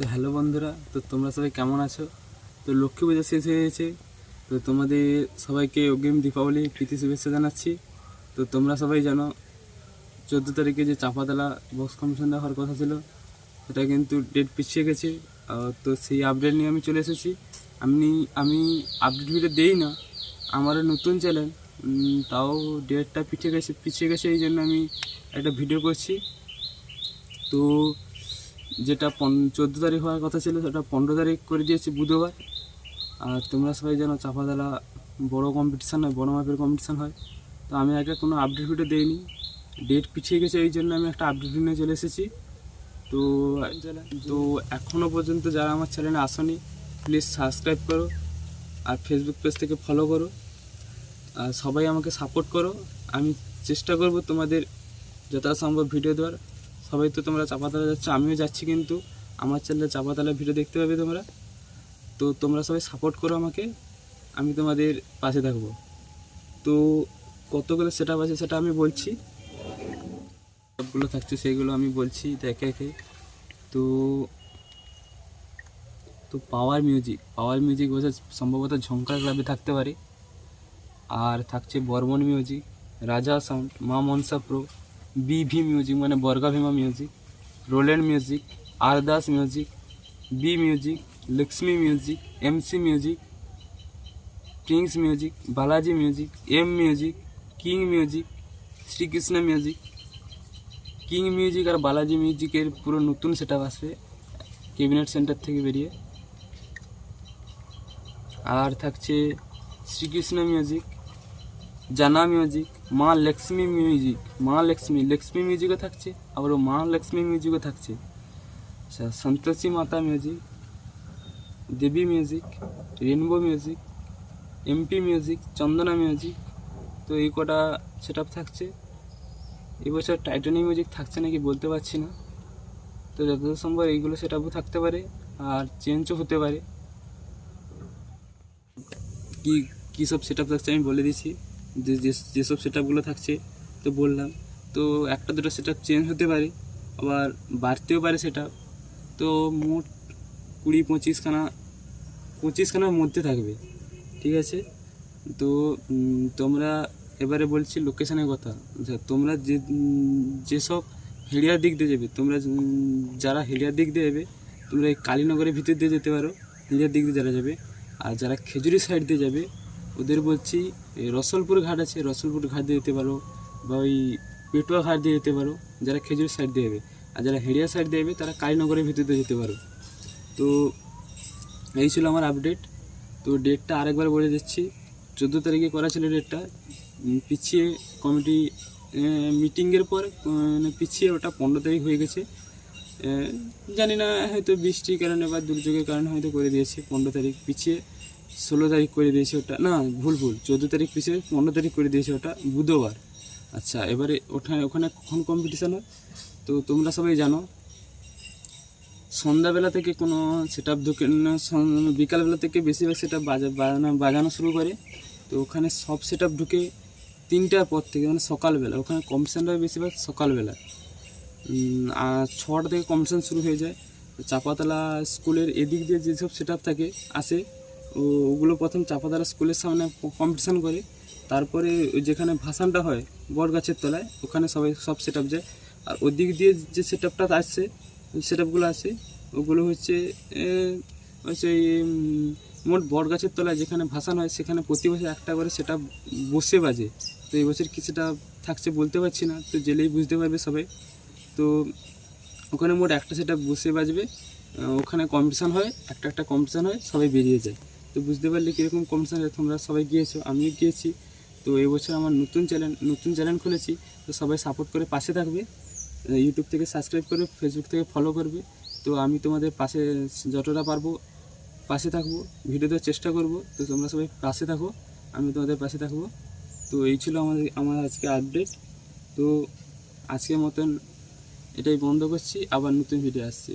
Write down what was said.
তো হ্যালো বন্ধুরা, তো তোমরা সবাই কেমন আছো? তো লক্ষ্মী পূজা শেষ হয়ে গেছে। তো তোমাদের সবাইকে অগ্রিম দীপাবলি প্রীতি শুভেচ্ছা জানাচ্ছি। তো তোমরা সবাই জানো, চোদ্দ তারিখে যে চাপাতলা বক্স কমিশন দেওয়ার কথা ছিল, সেটা কিন্তু ডেট পিছিয়ে গেছে। তো সেই আপডেট নিয়ে আমি চলে এসেছি। আমি আমি আপডেট ভিডিও দেই না। আমারও নতুন চ্যানেল তাও ডেটটা পিছিয়ে গেছে পিছিয়ে গেছে, এই জন্য আমি একটা ভিডিও করছি। তো যেটা পন, চোদ্দ তারিখ হওয়ার কথা ছিল, সেটা পনেরো তারিখ করে দিয়েছি বুধবার। আর তোমরা সবাই জানো চাপাতলা বড় কম্পিটিশান হয়, বড় মাপের কম্পিটিশান হয়। তো আমি আগে কোনো আপডেট ভিডিও দিইনি। ডেট পিছিয়ে গেছে এই জন্য আমি একটা আপডেট নিয়ে চলে এসেছি। তো তো এখনও পর্যন্ত যারা আমার চ্যানেলে আসনি প্লিজ সাবস্ক্রাইব করো আর ফেসবুক পেজ থেকে ফলো করো। আর সবাই আমাকে সাপোর্ট করো। আমি চেষ্টা করব তোমাদের যথা সম্ভব ভিডিও দেওয়ার। সবাই তো তোমরা চাপাতলা যাচ্ছ, আমিও যাচ্ছি কিন্তু। আমার চ্যানেলে চাপাতলা ভিডিও দেখতে পাবে তোমরা। তো তোমরা সবাই সাপোর্ট করো আমাকে, আমি তোমাদের পাশে থাকব। তো কতগুলো সেট আছে সেটা আমি বলছি। সবগুলো থাকছে, সেইগুলো আমি বলছি একে একে। তো তো পাওয়ার মিউজিক পাওয়ার মিউজিক বসে সম্ভবত ঝঙ্কার ক্লাবে থাকতে পারে। আর থাকছে বর্মন মিউজিক রাজা সাউন্ড মা মনসা প্রো বিভি মিউজিক মানে বর্গা Bhima music Roland music Ardas music B music Lakshmi music MC music Kings music Balaji music M music King music Srikrishna music King music আর বালাজি মিউজিকের পুরো নতুন সেট আপ আসবে ক্যাবিনেট সেন্টার থেকে বেরিয়ে। আর থাকছে শ্রীকৃষ্ণ মিউজিক জানা মিউজিক মা লক্ষ্মী মিউজিক মা লক্ষ্মী লক্ষ্মী মিউজিকও থাকছে আবার মা লক্ষ্মী মিউজিকও থাকছে। আচ্ছা Santoshi Mata music Devi music Rainbow music MP music Chandana music তো এই কটা সেট থাকছে। এবছর টাইটানিক মিউজিক থাকছে নাকি বলতে পারছি না। তো যতদূর সম্ভব এইগুলো সেট থাকতে পারে, আর চেঞ্জও হতে পারে। কি, কী সব সেট থাকছে আমি বলে দিচ্ছি। যেসব সেট আপগুলো থাকছে, তো বললাম। তো একটা দুটো সেট চেঞ্জ হতে পারে, আবার বাড়তেও পারে সেটা তো মোট কুড়ি পঁচিশখানা পঁচিশখানার মধ্যে থাকবে, ঠিক আছে? তো তোমরা এবারে বলছি লোকেশনের কথা। যে তোমরা যে, যেসব হেলিয়ার দিক দিয়ে যাবে, তোমরা যারা হেলিয়ার দিক দিয়ে যাবে, তোমরা এই কালীনগরের ভিতর দিয়ে যেতে পারো হেলিয়ার দিক দিয়ে যারা যাবে। আর যারা খেজুরি সাইড দিয়ে যাবে ওদের বলছি রসলপুর ঘাট আছে, রসলপুর ঘাট দিয়ে যেতে পারো, বা ওই পেটুয়া ঘাট দিয়ে যেতে পারো, যারা খেজুর সাইড দিয়ে যাবে, আর যারা হেরিয়া সাইড দিয়ে যাবে, তারা কালীনগরের ভিতরে যেতে পারো। তো এই ছিল আমার আপডেট তো ডেটটা আরেকবার বলে দিচ্ছি, চোদ্দ তারিখে করা ছিল ডেটটা পিছিয়ে কমিটি মিটিংয়ের পর মানে পিছিয়ে ওটা পনেরো তারিখ হয়ে গেছে। জানি না, হয়তো বৃষ্টির কারণে বা দুর্যোগের কারণে হয়তো করে দিয়েছে, পনেরো তারিখ পিছিয়ে, ষোলো তারিখ করে দিয়েছে ওটা, না, ভুল ভুল, চোদ্দ তারিখ পিছিয়ে, পনেরো তারিখ করে দিয়েছে ওটা, বুধবার। আচ্ছা এবারে ওখানে ওখানে কখন কম্পিটিশান হয়? তো তোমরা সবাই জানো, সন্ধ্যাবেলা থেকে কোনো সেট আপ বিকালবেলা থেকে বেশিরভাগ সেট আপ বাজানো বাজানো শুরু করে। তো ওখানে সব সেট আপ ঢুকে তিনটার পর থেকে মানে সকালবেলা, ওখানে কম্পিটিশানটা হয় বেশিরভাগ সকালবেলা। ছটা থেকে কম্পিটিশান শুরু হয়ে যায়। চাপাতলা স্কুলের এদিক দিয়ে যেসব সেট থাকে আসে ওগুলো প্রথম চাপাতলা স্কুলের সামনে কম্পিটিশান করে। তারপরে যেখানে ভাসানটা হয় বট গাছের তলায়, ওখানে সবাই সব সেট যায়। আর ওদিক দিয়ে যে সেট আপটা আসছে সেট আপগুলো আছে, ওগুলো হচ্ছে হচ্ছে মোট বট গাছের তলায় যেখানে ভাসান হয়, সেখানে প্রতি বছর একটা করে সেটা বসে বাজে। তো এই বছর কি সেটা থাকছে বলতে পারছি না, তো জেলেই বুঝতে পারবে সবাই। তো ওখানে মোট একটা সেটা বসে বাজবে। ওখানে কম্পিটিশান হয়, একটা একটা কম্পিটিশান হয়, সবাই বেরিয়ে যায়। তো বুঝতে পারলে কীরকম কম্পিটিশান তোমরা সবাই গিয়েছো, আমিও গিয়েছি। তো এবছর আমার নতুন চ্যানেল নতুন চ্যানেল খুলেছি, তো সবাই সাপোর্ট করে পাশে থাকবে। ইউটিউব থেকে সাবস্ক্রাইব করবে ফেসবুক থেকে ফলো করবে। তো আমি তোমাদের পাশে যতটা পারব পাশে থাকব ভিডিও দেওয়ার চেষ্টা করব। তো তোমরা সবাই পাশে থাকো, আমি তোমাদের পাশে থাকব। তো এই ছিল আমাদের, আমার আজকে আপডেট তো আজকের মতন এটাই বন্ধ করছি আবার নতুন ভিডিও আসছি।